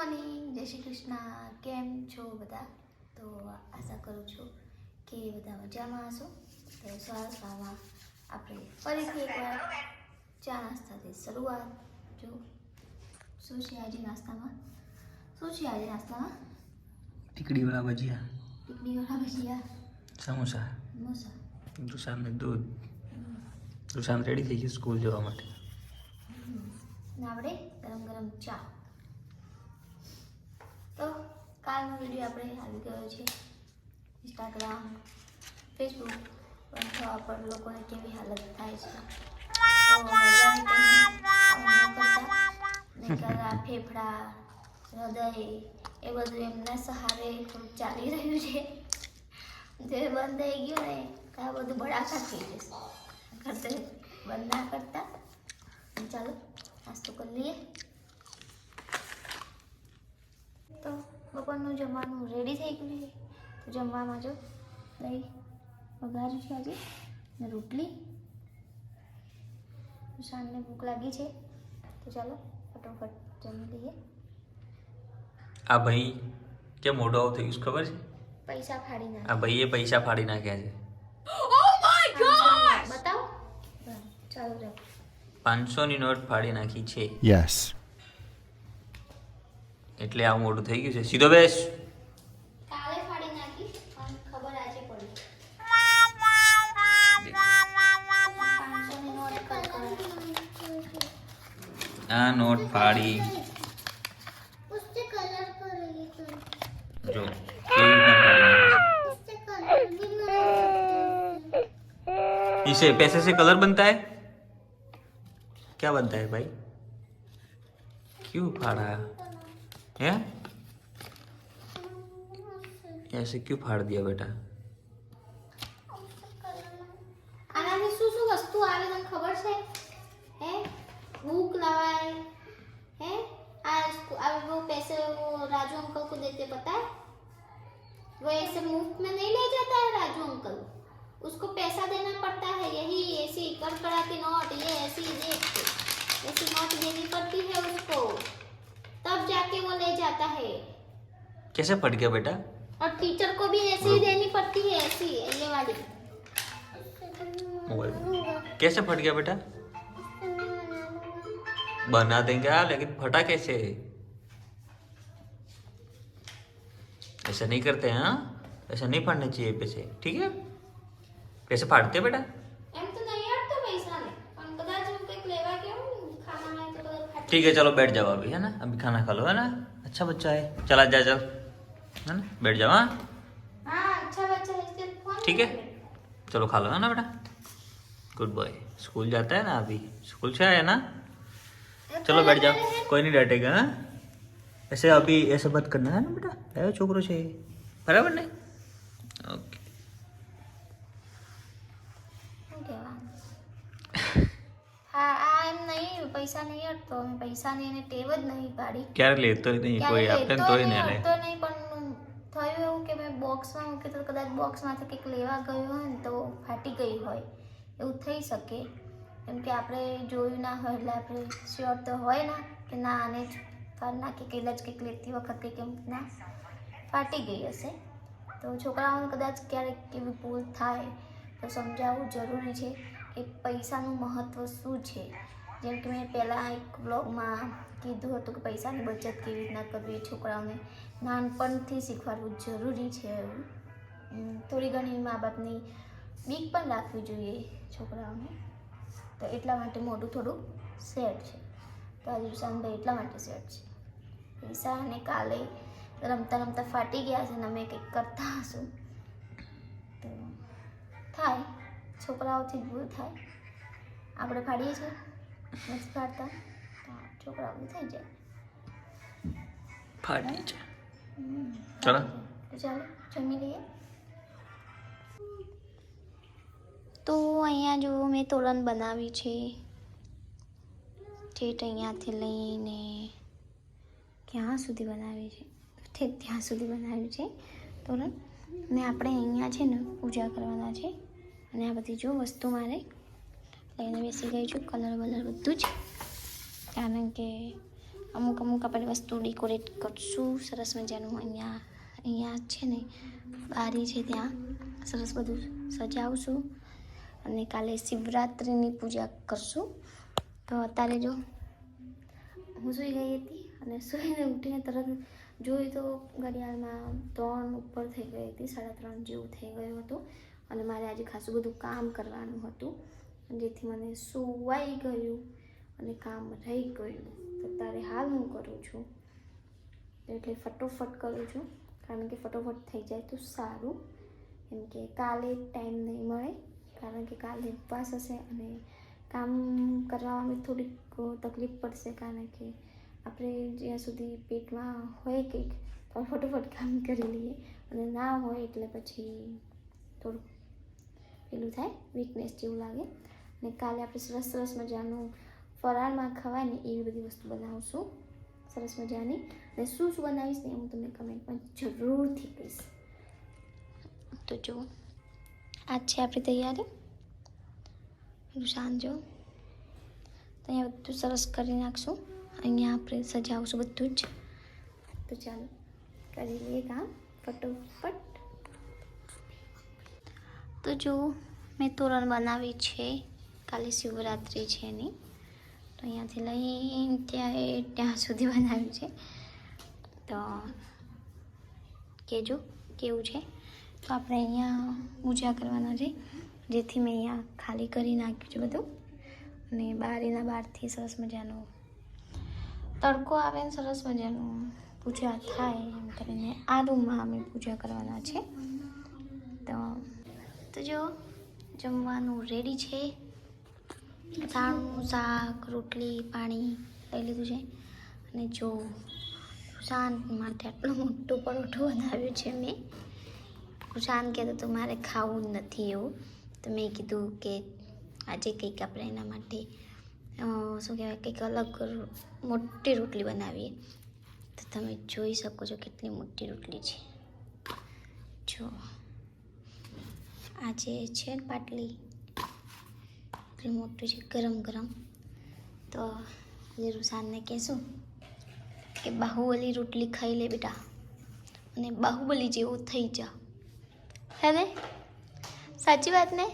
Morning જય શ્રી કૃષ્ણ. કેમ છો બધા? તો આશા કરું છું કે બધા મજામાં હશો. તો સવાર આપણે ફરીથી એકવાર ચા નાસ્તાથી શરૂઆત જો. શું છે આજે નાસ્તામાં? શું છે આજે નાસ્તામાં? ટીકડીવાળા ભજીયા. ટીકડીવાળા ભજીયા? સમોસા. સમોસા. દુસાનને દૂધ. દુસાન રેડી થઈ ગયું સ્કૂલ જવા માટે. આપણે ગરમ ગરમ ચા. તો કાલનો વીડિયો આપણે આવી ગયો છે. ઇન્સ્ટાગ્રામ ફેસબુક થવા પર લોકોને કેવી હાલત થાય છે. ફેફડા, હૃદય એ બધું એમના સહારે થોડુંક ચાલી રહ્યું છે. જે બંધ થઈ ગયું ને ત્યાં બધું બળાકા થઈ જશે. કરતે બંધ ના કરતા. ચાલો, નાસ્તો કરી લઈએ. તો બપોરનું જમવાનું રેડી થઈ ગયું છે. તો જમવામાં જો દહીં વઘાર્યું છે આજે ને રોટલી. સાંજને ભૂખ લાગી છે. તો ચાલો ફટોફટ જમી લઈએ. આ ભાઈ કેમ મોઢો આવું થયું છે ખબર છે? પૈસા ફાડી આ ભાઈએ પૈસા ફાડી નાખ્યા છે. બતાવો. ચાલો ચાલુ રહે પાંચસોની નોટ ફાડી નાખી છે. Yes. એટલે આવું મોટું થઈ ગયું છે સીધો બેસ કાલે ફાડી નાખી પણ ખબર આજે પડી પાંચસોની નોટ કડકડ. આ નોટ ફાડી उससे कलर करेंगे तो જો કેવી રીતના ફાડી નાખી उससे कलर भी बना सकते हैं इसे पैसे से कलर बनता है क्या बनता है भाई क्यों फाड़ा है ऐसे क्यों फाड़ दिया बेटा આનાથી શું શું વસ્તુ આવે તને ખબર છે હે बुक लवाए हैं आज अब वो पैसे वो राजू अंकल को देते पता है वो ऐसे मुफ्त में नहीं ले जाता है राजू अंकल उसको पैसा देना पड़ता है यही ऐसी कड़कड़ा की नोट ये ऐसी देख के ऐसी नोट देनी पड़ती है कैसे फट गया बेटा? और टीचर को भी ऐसी ही देनी पड़ती है ऐसी ये वाली। कैसे फट गया बेटा? बना देंगे हाँ लेकिन फटा कैसे? ऐसा नहीं करते हैं हाँ? ऐसा नहीं फटना चाहिए पैसे ठीक है? पैसे फाड़ते बेटा? तो तो ठीक है चलो बैठ जाओ अभी है ना? अभी खाना खा लो है ना? अच्छा बच्चा है। चला जा चल। है ना बैठ जाओ हाँ હા અચ્છા બચ્ચા इससे फोन ठीक है चलो खा लो है ना बेटा गुड बॉय स्कूल जाता है ना अभी स्कूल से आया ना चलो बैठ जाओ कोई नहीं डांटेगा हाँ ऐसे अभी ऐसे मत करना है ना बेटा है छोकरो છે બરાબર ને ઓકે શું કહેવાનું હા આ એમ નહીં પૈસા નહીં અડતો અમે પૈસાની એને ટેવ જ નહીં પાડી ક્યારે લેતો નહીં કોઈ આપે ને તોય નહીં લે તો નહીં પણ થયું એવું કે મેં બોક્સમાં મૂક્યું તો કદાચ બોક્સમાંથી કંઈક લેવા ગયું હોય ને તો ફાટી ગઈ હોય. એવું થઈ શકે. કેમ કે આપણે જોયું ના હોય એટલે આપણે શ્યોર તો હોય ના કે ના, આને જ ફાડ નાખી કે જ કંઈક લેતી વખત કેમ ના, ફાટી ગઈ હશે. તો છોકરાઓને કદાચ ક્યારેક એવી ભૂલ થાય તો સમજાવવું જરૂરી છે કે પૈસાનું મહત્ત્વ શું છે? જેમ કે મેં પહેલાં એક બ્લોગમાં કીધું હતું કે પૈસાની બચત કેવી રીતના કરવી છોકરાઓને નાનપણથી શીખવાડવું જરૂરી છે થોડી ઘણી મા બાપની બીક પણ રાખવી જોઈએ છોકરાઓને. તો એટલા માટે મોટું થોડું સેટ છે. તો આજે દિવસાનભાઈ એટલા માટે સેટ છે. પૈસા અને કાલે રમતા રમતા ફાટી ગયા છે અને અમે કંઈક કરતા હશું. તો થાય, છોકરાઓથી ભૂલ થાય. આપણે ફાડીએ છીએ. નથી ફાડતા તો છોકરાઓથી થઈ જાય. ફાટી છે. ચાલો. તો ચાલો જમી લઈએ. તો અહીંયા જો મેં તોરણ બનાવી છે. ઠેઠ અહીંયાથી લઈને ક્યાં સુધી બનાવી છે? ઠેઠ ત્યાં સુધી બનાવ્યું છે તોરણ. ને આપણે અહીંયા છે ને પૂજા કરવાના છે. અને આ બધી જો વસ્તુ મારે લઈને બેસી ગઈ છું, કલર વલર બધું જ. કારણ કે અમુક અમુક આપણે વસ્તુ ડેકોરેટ કરશું, સરસ મજાનું અહીંયા અહીંયા છે ને, બારી છે ત્યાં. સરસ બધું સજાવશું. અને કાલે શિવરાત્રિની પૂજા કરશું. તો અત્યારે જો હું સૂઈ ગઈ હતી અને સૂઈને ઉઠીને તરત જોઈ તો ઘડિયાળમાં ત્રણ ઉપર થઈ ગઈ હતી, સાડા ત્રણ જેવું થઈ ગયું હતું. અને મારે આજે ખાસું બધું કામ કરવાનું હતું. જેથી મને સુવાઈ ગયું અને કામ રહી ગયું. તો તારે હાલ હું કરું છું. એટલે ફટોફટ કરું છું. કારણ કે ફટોફટ થઈ જાય તો સારું. કેમ કે કાલે ટાઈમ નહીં મળે. કારણ કે કાલે ઉપવાસ હશે અને કામ કરવામાં થોડીક તકલીફ પડશે. કારણ કે આપણે જ્યાં સુધી પેટમાં હોય કંઈક, તો ફટોફટ કામ કરી લઈએ. અને ના હોય એટલે પછી થોડુંક પેલું થાય વીકનેસ જેવું લાગે. અને કાલે આપણે સરસ સરસ મજાનું ફરાળમાં ખવાય ને એવી બધી વસ્તુ બનાવશું. સરસ મજાની. અને શું શું બનાવીશ ને હું તમને કમેન્ટમાં જરૂરથી કહીશ. તો જો, આજ છે આપણી તૈયારી. સાંજો. તો અહીંયા બધું સરસ કરી નાખશું. અહીંયા આપણે સજાવશું બધું જ. તો ચાલો કરી લઈએ કામ ફટોફટ. તો જો, મેં તોરણ બનાવી છે. કાલે શિવરાત્રિ છે એની. તો અહીંયાથી લઈને ત્યાં ત્યાં સુધી બનાવ્યું છે. તો કહેજો કેવું છે? તો આપણે અહીંયા પૂજા કરવાના છે. જેથી મેં અહીંયા ખાલી કરી નાખ્યું છે બધું. અને બારીના બહારથી સરસ મજાનું તડકો આવે ને સરસ મજાનું પૂજા થાય એમ કરીને આ રૂમમાં અમે પૂજા કરવાના છે. તો તો જો, જમવાનું રેડી છે. અથાણું શાક રોટલી, પાણી લઈ લીધું છે. અને જો શાંત માટે આટલો મોટો પરોઠો બનાવ્યો છે મેં. શાંત કહેતો તો મારે ખાવું નથી એવું. તો મેં કીધું કે આજે કંઈક આપણે એના માટે શું કહેવાય, કંઈક અલગ મોટી રોટલી બનાવીએ. તો તમે જોઈ શકો છો કેટલી મોટી રોટલી છે. જો આજે છે પાટલી એટલું મોટું છે ગરમ ગરમ. તો આજે રૂસાનને કહેશું કે બાહુબલી રોટલી ખાઈ લે બેટા. અને બાહુબલી જેવું થઈ જા. હે ને? સાચી વાત ને?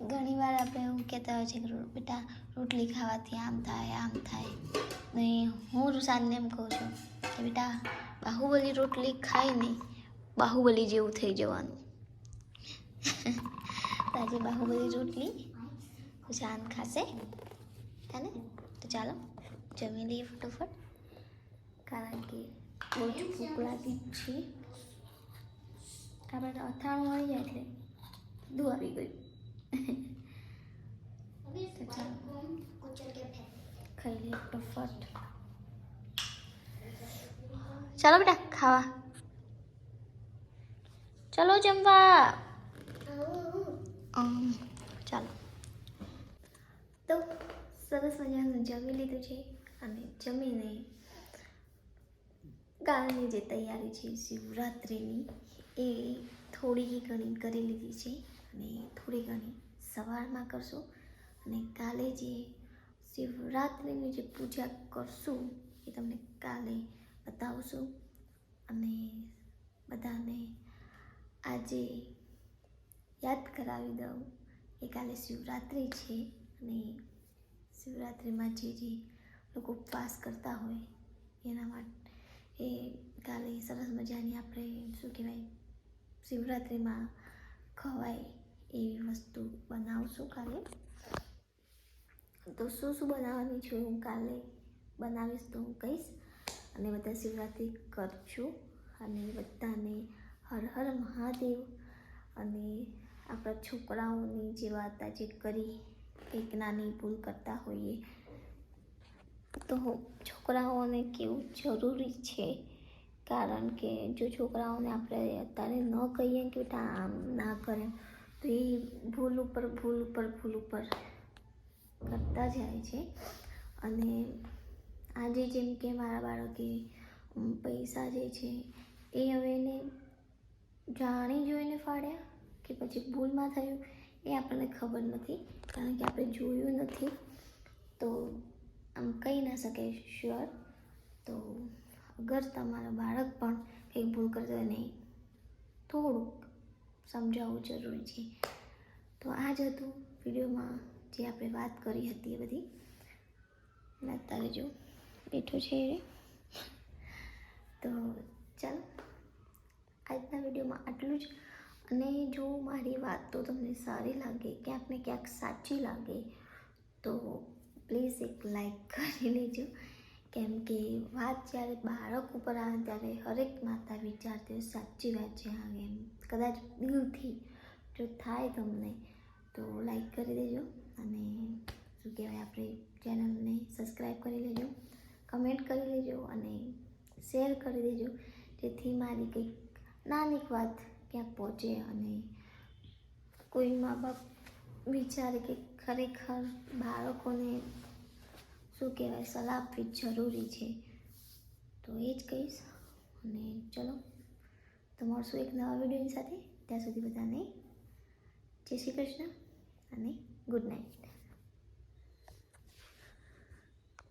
ઘણી વાર આપણે એવું કહેતા હોય છે કે બેટા રોટલી ખાવાથી આમ થાય આમ થાય. ને હું રૂસાનને એમ કહું છું કે બેટા બાહુબલી રોટલી ખાઈને બાહુબલી જેવું થઈ જવાનું. આજે બાહુબલી રોટલી રૂસાન ખાશે હે ને તો ચાલો જમી લઈએ ફટોફટ કારણ કે બહુ જ ભૂખ લાગી જ છે આપણે અથાણું મળી જાય એટલે બધું આવી ગયું તો ચાલો ખાઈ લઈએ ફટોફટ ચાલો બેટા ખાવા ચલો જમવા અમ, ચાલો. તો સરસ મજાનું જમી લીધું છે અને જમીને કાલની જે તૈયારી છે, શિવરાત્રિની, એ થોડી ઘણી કરી લીધી છે અને થોડી ઘણી સવારમાં કરશું. અને કાલે જે શિવરાત્રિની જે પૂજા કરશું, એ તમને કાલે બતાવશું. અને બધાને આજે યાદ કરાવી દઉં કે કાલે શિવરાત્રિ છે અને શિવરાત્રિમાં જે જે લોકો ઉપવાસ કરતા હોય એના માટે એ કાલે સરસ મજાની આપણે શું કહેવાય, શિવરાત્રિમાં ખવાય એવી વસ્તુ બનાવશું કાલે. તો શું શું બનાવવાની છું હું કાલે બનાવીશ તો હું કહીશ. અને બધા શિવરાત્રિ કરજો અને બધાને હર હર મહાદેવ અને આપણા છોકરાઓની જે વાત આજે કરી, એક નાની ભૂલ કરતા હોઈએ. તો છોકરાઓને કેવું જરૂરી છે? કારણ કે જો છોકરાઓને આપણે અત્યારે ન કહીએ કે બેટા આમ ના કરે, તો એ ભૂલ ઉપર ભૂલ ઉપર ભૂલ ઉપર કરતા જાય છે. અને આજે જેમ કે મારા બાળકે પૈસા જે છે, એ હવે એને જાણી જોઈને ફાડ્યા. કે પછી ભૂલમાં થયું એ આપણને ખબર નથી, કારણ કે આપણે જોયું નથી. તો આમ કહી ના શકે શ્યોર તો અગર તમારા બાળક પણ કંઈક ભૂલ કરતો હોય નહીં થોડુંક સમજાવવું જરૂરી છે. તો આ જ હતું વિડીયોમાં જે આપણે વાત કરી હતી એ બધી. અને અત્યારે જો બેઠો છે એ. તો ચાલો, આજના વિડીયોમાં આટલું જ. અને જો મારી વાત તો તમને સારી લાગે, ક્યાંક ને ક્યાંક સાચી લાગે, તો પ્લીઝ એક લાઈક કરી લેજો. કેમ કે વાત જ્યારે બાળક ઉપર આવે ત્યારે હરેક માતા વિચારતી હોય સાચી વાત છે, હા, એમ કદાચ દિલથી જો થાય તમને, તો લાઈક કરી દેજો. અને શું કહેવાય, આપણે ચેનલને સબસ્ક્રાઈબ કરી લેજો કમેન્ટ કરી લેજો અને શેર કરી દેજો. જેથી મારી કંઈક નાની વાત ક્યાંક પહોંચે અને કોઈ મા બાપ વિચારે કે ખરેખર બાળકોને શું કહેવાય, સલાહ આપવી જરૂરી છે. તો એ જ કહીશ. અને ચલો તો મળશું એક નવા વિડીયોની સાથે? ત્યાં સુધી બધાને જય શ્રી કૃષ્ણ અને ગુડ નાઇટ.